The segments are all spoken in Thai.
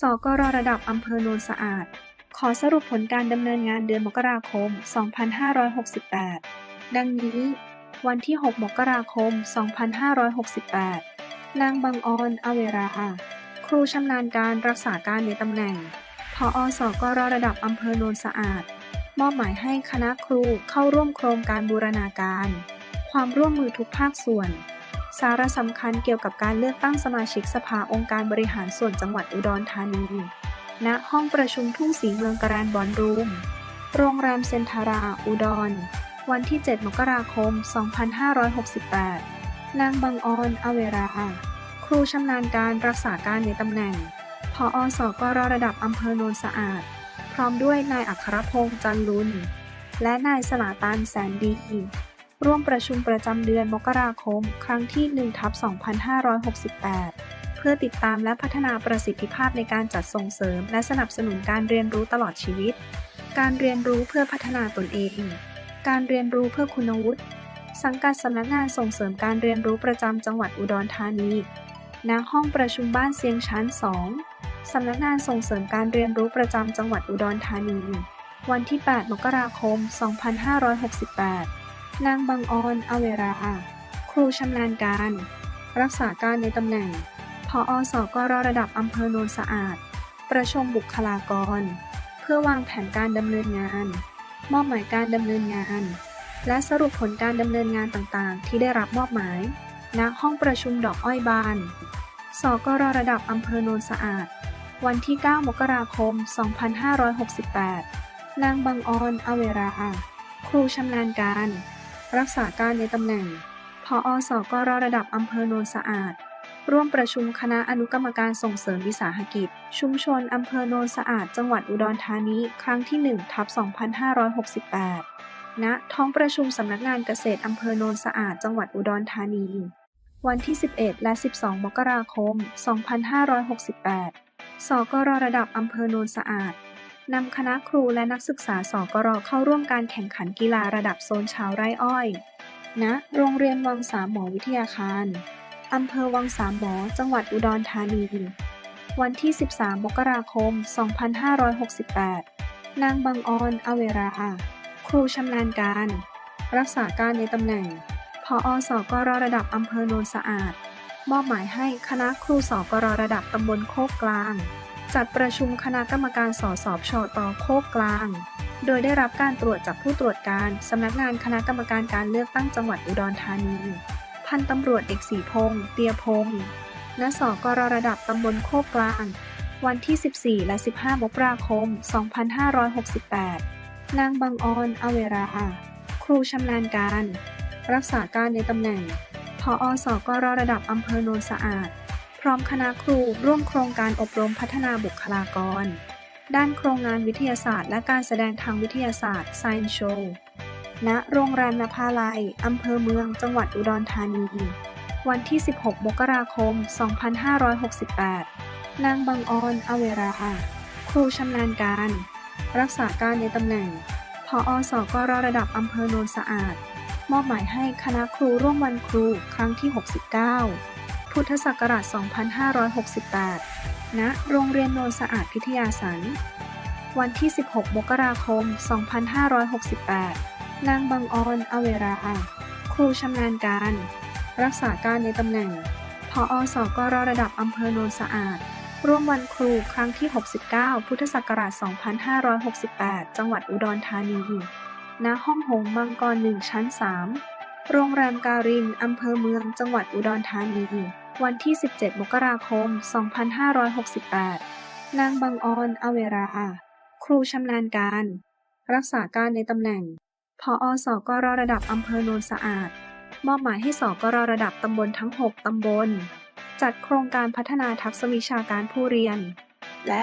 สกรระดับอำเภอโนนสะอาด ขอสรุปผลการดำเนินงานเดือนมกราคม 2568 ดังนี้ วันที่ 6 มกราคม 2568 นางบางออนอเวราอาครูชำนาญการรักษาการในตำแหน่งพออสกรระดับอำเภอโนนสะอาด มอบหมายให้คณะครูเข้าร่วมโครงการบูรณาการ ความร่วมมือทุกภาคส่วน สาระสำคัญเกี่ยวกับการเลือกตั้งสมาชิกสภาองค์การบริหารส่วนจังหวัดอุดรธานี ณ ห้องประชุมทุ่งสีเมืองการานบอนรูม โรงแรมเซนทารา อุดร วันที่ 7 มกราคม 2568 นางบางออนอเวราอาครูชำนาญการรักษาการในตำแหน่ง พออสกรระดับอำเภอโนนสะอาด พร้อมด้วยนายอัครพงษ์จันลุน และนายสลาตันแสนดี ร่วมประชุมประจำเดือนมกราคม ครั้งที่ 1ทับ2568 เพื่อติดตามและพัฒนาประสิทธิภาพในการจัดส่งเสริม และสนับสนุนการเรียนรู้ตลอดชีวิต การเรียนรู้เพื่อพัฒนาตนเอง การเรียนรู้เพื่อคุณวุฒิ สังกัดสำนักงานส่งเสริมการเรียนรู้ประจำจังหวัดอุดรธานีณห้องประชุมบ้านเสียงชั้น 2 สำนักงานส่งเสริมการเรียนรู้ประจำจังหวัดอุดรธานี วันที่ 8 มกราคม 2568 นางบางออนอเวราอาครูชำนาญการ รักษาการในตำแหน่ง พออสกรระดับอำเภอโนนสะอาด ประชุมบุคลากร เพื่อวางแผนการดำเนินงาน มอบหมายการดำเนินงาน และสรุปผลการดำเนินงานต่างๆ ที่ได้รับมอบหมาย ณ ห้องประชุมดอกอ้อยบาน สกรระดับอำเภอโนนสะอาด วันที่ 9 มกราคม 2568 นางบางออนอเวราอาครูชำนาญการ รักษาการในตำแหน่งพออสกรระดับอำเภอโนนสะอาด ร่วมประชุมคณะอนุกรรมการส่งเสริมวิสาหกิจ ชุมชนอำเภอโนนสะอาด จังหวัดอุดรธานีครั้งที่ 1 ทับ 2568 ณ ท้องประชุมสำนักงานเกษตรอำเภอโนนสะอาด จังหวัดอุดรธานี วันที่ 11 และ 12 มกราคม 2568 สกรระดับอำเภอโนนสะอาด นำคณะครูและนักศึกษาสกรเข้าร่วมการแข่งขันกีฬาระดับโซนชาวไร่อ้อยณโรงเรียนวังสามหมอวิทยาคารอำเภอวังสามหมอ จังหวัดอุดรธานี วันที่ 13 มกราคม 2568 นางบางออนอเวราอาครูชำนาญการ รักษาการในตำแหน่งพออสกรระดับอำเภอโนนสะอาด มอบหมายให้คณะครูสกรระดับตำบลโคกกลาง จัดประชุมคณะกรรมการสสอบชตโคกกลาง โดยได้รับการตรวจจากผู้ตรวจการสำนักงานคณะกรรมการการเลือกตั้งจังหวัดอุดรธานี พันตำรวจเอกศรีพงษ์เตียพงษ์ณสกรระดับตำบลโคกกลาง วันที่ 14 และ 15 มกราคม 2568 นางบางออนอเวราอาครูชำนาญการ รักษาการในตำแหน่ง พออสกรระดับอำเภอโนนสะอาด ร้อมคณะครูร่วมโครงการอบรมพัฒนาบุคลากร ด้านโครงงานวิทยาศาสตร์ และการแสดงทางวิทยาศาสตร์ Science Show ณ โรงแรมนภาลัย อำเภอเมือง จังหวัดอุดรธานี วันที่ 16 มกราคม 2568 นางบางออนอเวราอาครูชำนาญการ รักษาการในตำแหน่ง พออสกรระดับอำเภอโนนสะอาด มอบหมายให้คณะครูร่วมวันครูครั้งที่ 69 พุทธศักราช 2568 ณ โรงเรียนโนนสะอาดพิทยาสัน วันที่ 16 มกราคม 2568 นางบางออนอเวราอาครูชำนาญการ รักษาการในตำแหน่ง พออสกรระดับอำเภอโนนสะอาด ร่วมวันครูครั้งที่ 69 พุทธศักราช 2568 จังหวัดอุดรธานี ณ ห้องหงมังกร1ชั้น 3โรงแรมการิน อำเภอเมือง จังหวัดอุดรธานี วันที่ 17 มกราคม 2568 นางบางออนอเวราครูชำนาญการ รักษาการในตำแหน่ง พออสกรระดับอำเภอโนนสะอาด มอบหมายให้สกรระดับตำบลทั้ง 6 ตำบล จัดโครงการพัฒนาทักษะวิชาการผู้เรียน และ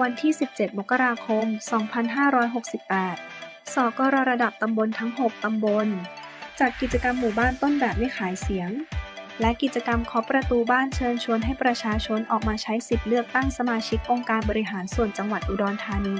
วันที่ 17 มกราคม 2568 สกรระดับตำบลทั้ง 6 ตำบล จัดกิจกรรมหมู่บ้านต้นแบบไม่ขายเสียง และกิจกรรมเคาะประตูบ้านเชิญชวนให้ประชาชนออกมาใช้สิทธิ์เลือกตั้งสมาชิกองค์การบริหารส่วนจังหวัดอุดรธานี